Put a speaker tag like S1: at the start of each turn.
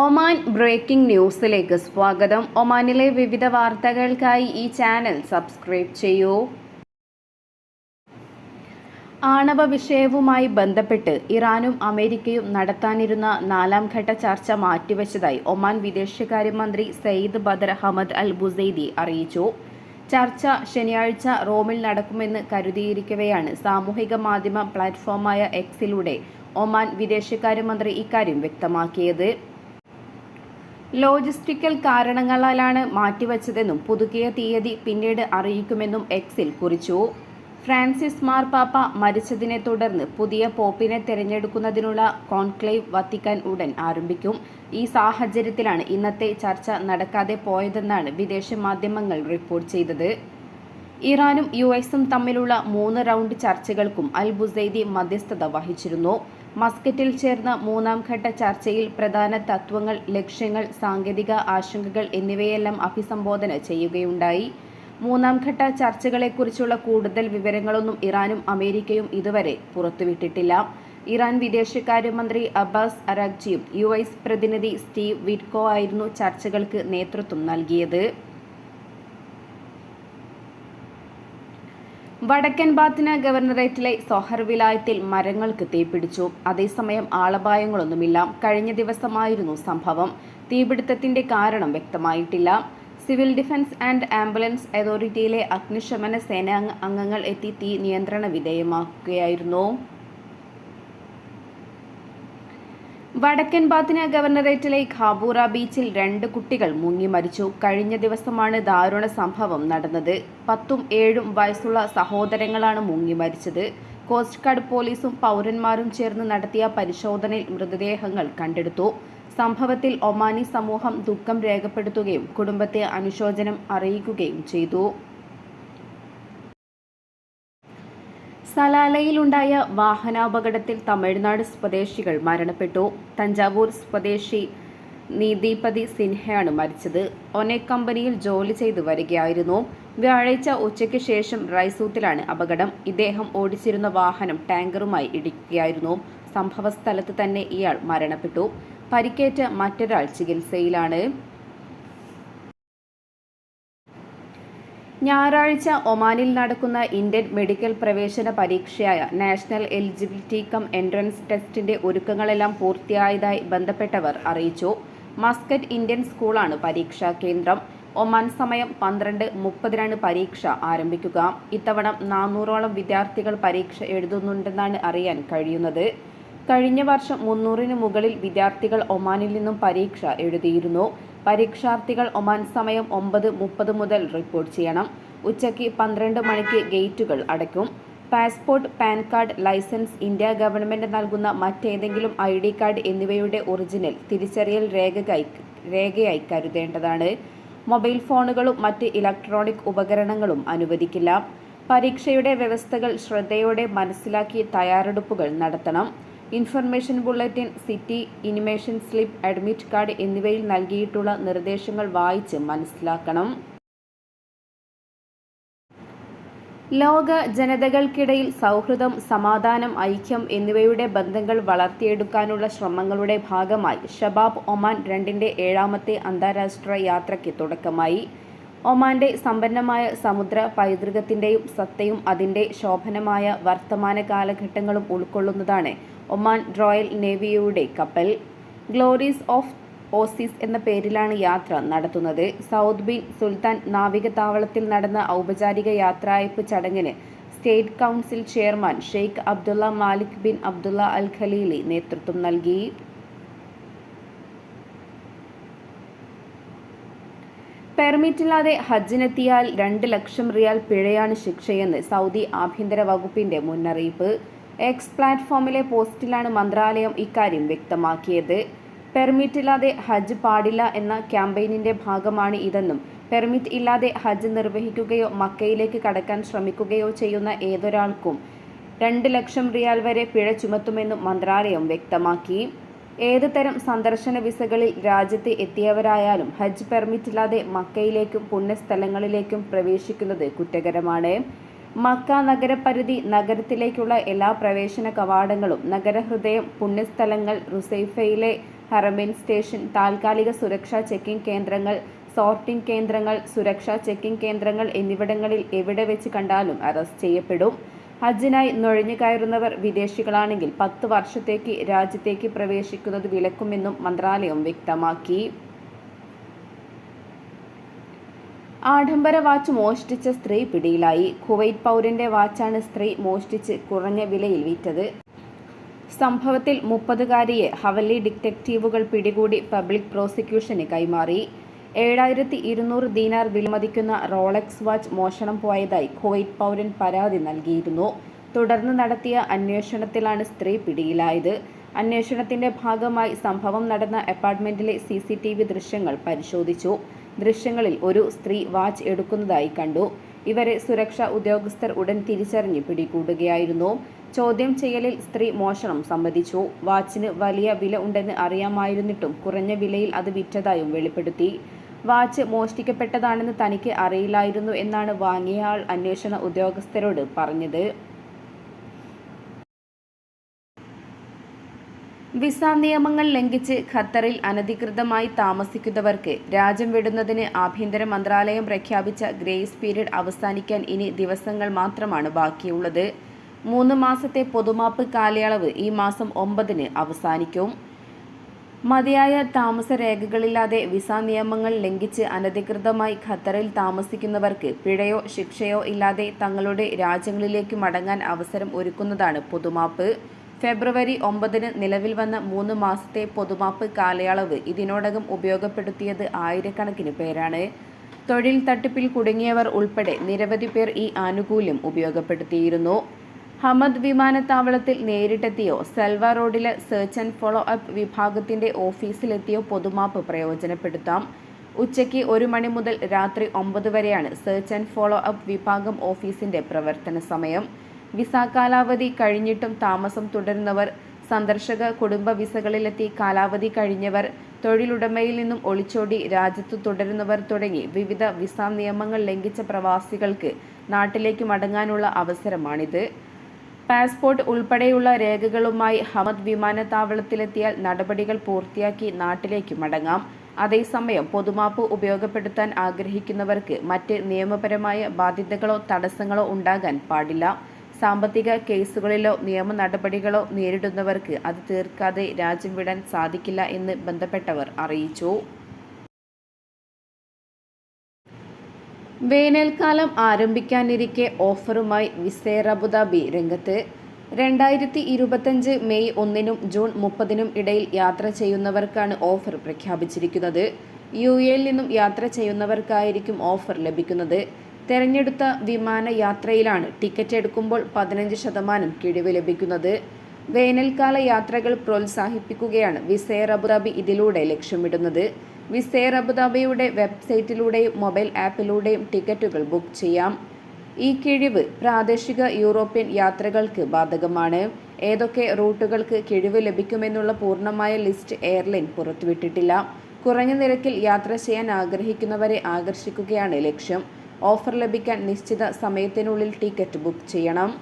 S1: Oman breaking ന്യൂസിലേക്ക് സ്വാഗതം ഒമാനിലെ വിവിധ വാർത്തകൾക്കായി ഈ ചാനൽ സബ്സ്ക്രൈബ് ചെയ്യൂ ആണവ വിഷയവുമായി ബന്ധപ്പെട്ട് ഇറാനും അമേരിക്കയും നടത്താനിരുന്ന നാലാം ഘട്ട ചർച്ച മാറ്റിവെച്ചതായി ഒമാൻ വിദേശകാര്യമന്ത്രി Sayyid Badr Ahmed Al Busaidi അറിയിച്ചു ചർച്ച ശനിയാഴ്ച റോമിൽ നടക്കുമെന്ന് കരുതിയിരിക്കവെയാണ് സാമൂഹിക മാധ്യമ പ്ലാറ്റ്ഫോമായ എക്സിലൂടെ ഒമാൻ വിദേശകാര്യമന്ത്രി ഇക്കാര്യം വ്യക്തമാക്കിയത് ലോജിസ്റ്റിക്കൽ കാരണങ്ങളാലാണ് മാറ്റിവച്ചതെന്നും പുതുക്കിയ തീയതി പിന്നീട് അറിയിക്കുമെന്നും എക്സിൽ കുറിച്ചു ഫ്രാൻസിസ് മാർപ്പാപ്പ മരിച്ചതിനെ തുടർന്ന് പുതിയ പോപ്പിനെ തിരഞ്ഞെടുക്കുന്നതിനുള്ള കോൺക്ലേവ് വത്തിക്കാൻ ഉടൻ ആരംഭിക്കും ഈ സാഹചര്യത്തിലാണ് ഇന്നത്തെ ചർച്ച നടക്കാതെ പോയതെന്നാണ് വിദേശ മാധ്യമങ്ങൾ റിപ്പോർട്ട് ചെയ്തത് ഇറാനും യു എസും തമ്മിലുള്ള മൂന്ന് റൗണ്ട് ചർച്ചകൾക്കും അൽ ബുസൈദി മധ്യസ്ഥത വഹിച്ചിരുന്നു മസ്കറ്റിൽ ചേർന്ന മൂന്നാം ഘട്ട ചർച്ചയിൽ പ്രധാന തത്വങ്ങൾ ലക്ഷ്യങ്ങൾ സാങ്കേതിക ആശങ്കകൾ എന്നിവയെല്ലാം അഭിസംബോധന ചെയ്യുകയുണ്ടായി മൂന്നാം ഘട്ട ചർച്ചകളെക്കുറിച്ചുള്ള കൂടുതൽ വിവരങ്ങളൊന്നും ഇറാനും അമേരിക്കയും ഇതുവരെ പുറത്തുവിട്ടിട്ടില്ല ഇറാൻ വിദേശകാര്യമന്ത്രി അബ്ബാസ് അറാഖ്ജിയും യു എസ് പ്രതിനിധി സ്റ്റീവ് വിറ്റ്കോ ആയിരുന്നു ചർച്ചകൾക്ക് നേതൃത്വം നൽകിയത് വടക്കൻ ബാത്തിന ഗവർണറേറ്റിലെ സൊഹർ വിലായത്തിൽ മരങ്ങൾക്ക് തീപിടിച്ചു അതേസമയം ആളപായങ്ങളൊന്നുമില്ല കഴിഞ്ഞ ദിവസമായിരുന്നു സംഭവം തീപിടുത്തത്തിന്റെ കാരണം വ്യക്തമായിട്ടില്ല സിവിൽ ഡിഫൻസ് ആൻഡ് ആംബുലൻസ് അതോറിറ്റിയിലെ അഗ്നിശമന സേന അംഗങ്ങൾ എത്തി തീ നിയന്ത്രണ വിധേയമാക്കുകയായിരുന്നു വടക്കൻ ബാത്തിന ഗവർണറേറ്റിലെ ഖാബൂറ ബീച്ചിൽ രണ്ട് കുട്ടികൾ മുങ്ങി മരിച്ചു കഴിഞ്ഞ ദിവസമാണ് ദാരുണ സംഭവം നടന്നത് പത്തും ഏഴും വയസ്സുള്ള സഹോദരങ്ങളാണ് മുങ്ങി മരിച്ചത് കോസ്റ്റ് ഗാർഡ് പോലീസും പൗരന്മാരും ചേർന്ന് നടത്തിയ പരിശോധനയിൽ മൃതദേഹങ്ങൾ കണ്ടെടുത്തു സംഭവത്തിൽ ഒമാനി സമൂഹം ദുഃഖം രേഖപ്പെടുത്തുകയും കുടുംബത്തെ അനുശോചനം അറിയിക്കുകയും ചെയ്തു സലാലയിലുണ്ടായ വാഹനാപകടത്തിൽ തമിഴ്നാട് സ്വദേശികൾ മരണപ്പെട്ടു തഞ്ചാവൂർ സ്വദേശി നീതിപതി സിൻഹയാണ് മരിച്ചത് ഒനെ കമ്പനിയിൽ ജോലി ചെയ്തു വരികയായിരുന്നു വ്യാഴാഴ്ച ഉച്ചയ്ക്ക് ശേഷം റൈസൂത്തിലാണ് അപകടം ഇദ്ദേഹം ഓടിച്ചിരുന്ന വാഹനം ടാങ്കറുമായി ഇടിക്കുകയായിരുന്നു സംഭവസ്ഥലത്ത് തന്നെ ഇയാൾ മരണപ്പെട്ടു പരിക്കേറ്റ മറ്റൊരാൾ ചികിത്സയിലാണ് ഞായറാഴ്ച ഒമാനിൽ നടക്കുന്ന ഇന്ത്യൻ മെഡിക്കൽ പ്രവേശന പരീക്ഷയായ നാഷണൽ എലിജിബിലിറ്റി കം എൻട്രൻസ് ടെസ്റ്റിന്റെ ഒരുക്കങ്ങളെല്ലാം പൂർത്തിയായതായി ബന്ധപ്പെട്ടവർ അറിയിച്ചു മസ്കറ്റ് ഇന്ത്യൻ സ്കൂളാണ് പരീക്ഷാ കേന്ദ്രം ഒമാൻ സമയം പന്ത്രണ്ട് മുപ്പതിനാണ് പരീക്ഷ ആരംഭിക്കുക ഇത്തവണ നാനൂറോളം വിദ്യാർത്ഥികൾ പരീക്ഷ എഴുതുന്നുണ്ടെന്നാണ് അറിയാൻ കഴിയുന്നത് കഴിഞ്ഞ വർഷം മുന്നൂറിന് മുകളിൽ വിദ്യാർത്ഥികൾ ഒമാനിൽ നിന്നും പരീക്ഷ എഴുതിയിരുന്നു പരീക്ഷാർത്ഥികൾ ഒമാൻ സമയം ഒമ്പത് മുപ്പത് മുതൽ റിപ്പോർട്ട് ചെയ്യണം ഉച്ചയ്ക്ക് പന്ത്രണ്ട് മണിക്ക് ഗേറ്റുകൾ അടയ്ക്കും passport PAN card license India government നൽകുന്ന മറ്റേതെങ്കിലും ഐ ഡി കാർഡ് എന്നിവയുടെ ഒറിജിനൽ തിരിച്ചറിയൽ രേഖയായി രേഖയായി കരുതേണ്ടതാണ് മൊബൈൽ ഫോണുകളും മറ്റ് ഇലക്ട്രോണിക് ഉപകരണങ്ങളും അനുവദിക്കില്ല പരീക്ഷയുടെ വ്യവസ്ഥകൾ ശ്രദ്ധയോടെ മനസ്സിലാക്കി തയ്യാറെടുപ്പുകൾ നടത്തണം information bulletin city intimation slip admit card എന്നിവയിൽ നൽകിയിട്ടുള്ള നിർദ്ദേശങ്ങൾ വായിച്ച് മനസ്സിലാക്കണം ലോക ജനതകൾക്കിടയിൽ സൗഹൃദം സമാധാനം ഐക്യം എന്നിവയുടെ ബന്ധങ്ങൾ വളർത്തിയെടുക്കാനുള്ള ശ്രമങ്ങളുടെ ഭാഗമായി ഷബാബ് ഒമാൻ രണ്ടിൻ്റെ ഏഴാമത്തെ അന്താരാഷ്ട്ര യാത്രയ്ക്ക് തുടക്കമായി ഒമാന്റെ സമ്പന്നമായ സമുദ്ര പൈതൃകത്തിൻ്റെയും സത്തയും അതിൻ്റെ ശോഭനമായ വർത്തമാന കാലഘട്ടങ്ങളും ഉൾക്കൊള്ളുന്നതാണ് ഒമാൻ റോയൽ നേവിയുടെ കപ്പൽ ഗ്ലോറീസ് ഓഫ് ഓസിസ് എന്ന പേരിലാണ് യാത്ര നടത്തുന്നത് സൗത്ത് ബിൻ സുൽത്താൻ നാവിക താവളത്തിൽ നടന്ന ഔപചാരിക യാത്രായ്പ് ചടങ്ങിന് state council chairman Sheikh Abdullah Malik bin Abdullah al Khalili നേതൃത്വം നൽകി പെർമിറ്റില്ലാതെ ഹജ്ജിനെത്തിയാൽ രണ്ട് ലക്ഷം റിയാൽ പിഴയാണ് ശിക്ഷയെന്ന് സൗദി ആഭ്യന്തര വകുപ്പിന്റെ മുന്നറിയിപ്പ് എക്സ് പ്ലാറ്റ്ഫോമിലെ പോസ്റ്റിലാണ് മന്ത്രാലയം ഇക്കാര്യം വ്യക്തമാക്കിയത് പെർമിറ്റ് ഇല്ലാതെ ഹജ്ജ് പാടില്ല എന്ന ക്യാമ്പയിനിന്റെ ഭാഗമാണ് ഇതെന്നും പെർമിറ്റ് ഇല്ലാതെ ഹജ്ജ് നിർവഹിക്കുകയോ മക്കയിലേക്ക് കടക്കാൻ ശ്രമിക്കുകയോ ചെയ്യുന്ന ഏതൊരാൾക്കും രണ്ട് ലക്ഷം റിയാൽ വരെ പിഴ ചുമത്തുമെന്നും മന്ത്രാലയം വ്യക്തമാക്കി ഏത് തരം സന്ദർശന വിസകളിൽ രാജ്യത്ത് എത്തിയവരായാലും ഹജ്ജ് പെർമിറ്റ് ഇല്ലാതെ മക്കയിലേക്കും പുണ്യസ്ഥലങ്ങളിലേക്കും പ്രവേശിക്കുന്നത് കുറ്റകരമാണ് മക്ക നഗരപരിധി നഗരത്തിലേക്കുള്ള എല്ലാ പ്രവേശന കവാടങ്ങളും നഗരഹൃദയം പുണ്യസ്ഥലങ്ങൾ റുസൈഫയിലെ ഹറമിൻ സ്റ്റേഷൻ താൽക്കാലിക സുരക്ഷാ ചെക്കിംഗ് കേന്ദ്രങ്ങൾ സോർട്ടിംഗ് കേന്ദ്രങ്ങൾ സുരക്ഷാ ചെക്കിംഗ് കേന്ദ്രങ്ങൾ എന്നിവിടങ്ങളിൽ എവിടെ വെച്ച് കണ്ടാലും അറസ്റ്റ് ചെയ്യപ്പെടും ഹജ്ജിനായി നുഴഞ്ഞു കയറുന്നവർ വിദേശികളാണെങ്കിൽ പത്ത് വർഷത്തേക്ക് രാജ്യത്തേക്ക് പ്രവേശിക്കുന്നത് വിലക്കുമെന്നും മന്ത്രാലയം വ്യക്തമാക്കി ആഡംബര വാച്ച് മോഷ്ടിച്ച സ്ത്രീ പിടിയിലായി കുവൈറ്റ് പൗരന്റെ വാച്ചാണ് സ്ത്രീ മോഷ്ടിച്ച് കുറഞ്ഞ വിലയിൽ വിറ്റത് സംഭവത്തിൽ മുപ്പതുകാരിയെ ഹവല്ലി ഡിറ്റക്റ്റീവുകൾ പിടികൂടി പബ്ലിക് പ്രോസിക്യൂഷന് കൈമാറി ഏഴായിരത്തി ഇരുന്നൂറ് ദീനാർ വിലമതിക്കുന്ന റോളക്സ് വാച്ച് മോഷണം പോയതായി കുവൈറ്റ് പൗരൻ പരാതി നൽകിയിരുന്നു തുടർന്ന് നടത്തിയ അന്വേഷണത്തിലാണ് സ്ത്രീ പിടിയിലായത് അന്വേഷണത്തിന്റെ ഭാഗമായി സംഭവം നടന്ന അപ്പാർട്ട്മെന്റിലെ സി ദൃശ്യങ്ങൾ പരിശോധിച്ചു ദൃശ്യങ്ങളിൽ ഒരു സ്ത്രീ വാച്ച് എടുക്കുന്നതായി കണ്ടു ഇവരെ സുരക്ഷാ ഉദ്യോഗസ്ഥർ ഉടൻ തിരിച്ചറിഞ്ഞ് പിടികൂടുകയായിരുന്നു ചോദ്യം ചെയ്യലിൽ സ്ത്രീ മോഷണം സമ്മതിച്ചു വാച്ചിന് വലിയ വില ഉണ്ടെന്ന് അറിയാമായിരുന്നിട്ടും കുറഞ്ഞ വിലയിൽ അത് വിറ്റതായും വെളിപ്പെടുത്തി വാച്ച് മോഷ്ടിക്കപ്പെട്ടതാണെന്ന് തനിക്ക് അറിയില്ലായിരുന്നു എന്നാണ് വാങ്ങിയ ആൾ അന്വേഷണ ഉദ്യോഗസ്ഥരോട് പറഞ്ഞത് വിസ നിയമങ്ങൾ ലംഘിച്ച് ഖത്തറിൽ അനധികൃതമായി താമസിക്കുന്നവർക്ക് രാജ്യം വിടുന്നതിന് ആഭ്യന്തര മന്ത്രാലയം പ്രഖ്യാപിച്ച ഗ്രേസ് പീരീഡ് അവസാനിക്കാൻ ഇനി ദിവസങ്ങൾ മാത്രമാണ് ബാക്കിയുള്ളത് മൂന്ന് മാസത്തെ പൊതുമാപ്പ് കാലയളവ് ഈ മാസം ഒമ്പതിന് അവസാനിക്കും മതിയായ താമസ രേഖകളില്ലാതെ വിസ നിയമങ്ങൾ ലംഘിച്ച് അനധികൃതമായി ഖത്തറിൽ താമസിക്കുന്നവർക്ക് പിഴയോ ശിക്ഷയോ ഇല്ലാതെ തങ്ങളുടെ രാജ്യങ്ങളിലേക്ക് മടങ്ങാൻ അവസരം ഒരുക്കുന്നതാണ് പൊതുമാപ്പ് ഫെബ്രുവരി ഒമ്പതിന് നിലവിൽ വന്ന മൂന്ന് മാസത്തെ പൊതുമാപ്പ് കാലയളവ് ഇതിനോടകം ഉപയോഗപ്പെടുത്തിയത് ആയിരക്കണക്കിന് പേരാണ് തൊഴിൽ തട്ടിപ്പിൽ കുടുങ്ങിയവർ ഉൾപ്പെടെ നിരവധി പേർ ഈ ആനുകൂല്യം ഉപയോഗപ്പെടുത്തിയിരുന്നു ഹമദ് വിമാനത്താവളത്തിൽ നേരിട്ടെത്തിയോ സെൽവ റോഡിലെ സെർച്ച് ആൻഡ് ഫോളോ അപ്പ് വിഭാഗത്തിന്റെ ഓഫീസിലെത്തിയോ പൊതുമാപ്പ് പ്രയോജനപ്പെടുത്താം ഉച്ചയ്ക്ക് ഒരു മണി മുതൽ രാത്രി ഒമ്പത് വരെയാണ് സെർച്ച് ആൻഡ് ഫോളോ അപ്പ് വിഭാഗം ഓഫീസിന്റെ പ്രവർത്തന സമയം വിസ കാലാവധി കഴിഞ്ഞിട്ടും താമസം തുടരുന്നവർ സന്ദർശക കുടുംബ വിസകളിലെത്തി കാലാവധി കഴിഞ്ഞവർ തൊഴിലുടമയിൽ നിന്നും ഒളിച്ചോടി രാജ്യത്ത് തുടരുന്നവർ തുടങ്ങി വിവിധ വിസ നിയമങ്ങൾ ലംഘിച്ച പ്രവാസികൾക്ക് നാട്ടിലേക്ക് മടങ്ങാനുള്ള അവസരമാണിത് പാസ്പോർട്ട് ഉൾപ്പെടെയുള്ള രേഖകളുമായി ഹമദ് വിമാനത്താവളത്തിലെത്തിയാൽ നടപടികൾ പൂർത്തിയാക്കി നാട്ടിലേക്ക് മടങ്ങാം അതേസമയം പൊതുമാപ്പ് ഉപയോഗപ്പെടുത്താൻ ആഗ്രഹിക്കുന്നവർക്ക് മറ്റ് നിയമപരമായ ബാധ്യതകളോ തടസ്സങ്ങളോ ഉണ്ടാകാൻ പാടില്ല സാമ്പത്തിക കേസുകളിലോ നിയമ നടപടികളോ നേരിടുന്നവർക്ക് അത് തീർക്കാതെ രാജ്യം വിടാൻ സാധിക്കില്ല എന്ന് ബന്ധപ്പെട്ടവർ അറിയിച്ചു വേനൽക്കാലം ആരംഭിക്കാനിരിക്കെ ഓഫറുമായി വിസേർ അബുദാബി രംഗത്ത് രണ്ടായിരത്തി ഇരുപത്തഞ്ച് മെയ് ഒന്നിനും ജൂൺ മുപ്പതിനും ഇടയിൽ യാത്ര ചെയ്യുന്നവർക്കാണ് ഓഫർ പ്രഖ്യാപിച്ചിരിക്കുന്നത് യു എയിൽ നിന്നും യാത്ര ചെയ്യുന്നവർക്കായിരിക്കും ഓഫർ ലഭിക്കുന്നത് തെരഞ്ഞെടുത്ത വിമാനയാത്രയിലാണ് ടിക്കറ്റ് എടുക്കുമ്പോൾ പതിനഞ്ച് ശതമാനം കിഴിവ് ലഭിക്കുന്നത് വേനൽക്കാല യാത്രകൾ പ്രോത്സാഹിപ്പിക്കുകയാണ് വിസയർ അബുദാബി ഇതിലൂടെ ലക്ഷ്യമിടുന്നത് വിസയർ അബുദാബിയുടെ വെബ്സൈറ്റിലൂടെയും മൊബൈൽ ആപ്പിലൂടെയും ടിക്കറ്റുകൾ ബുക്ക് ചെയ്യാം ഈ കിഴിവ് പ്രാദേശിക യൂറോപ്യൻ യാത്രകൾക്ക് ബാധകമാണ് ഏതൊക്കെ റൂട്ടുകൾക്ക് കിഴിവ് ലഭിക്കുമെന്നുള്ള പൂർണ്ണമായ ലിസ്റ്റ് എയർലൈൻ പുറത്തുവിട്ടിട്ടില്ല കുറഞ്ഞ നിരക്കിൽ യാത്ര ചെയ്യാൻ ആഗ്രഹിക്കുന്നവരെ ആകർഷിക്കുകയാണ് ലക്ഷ്യം ഓഫർ ലഭിക്കാൻ നിശ്ചിത സമയത്തിനുള്ളിൽ ടിക്കറ്റ് ബുക്ക് ചെയ്യണം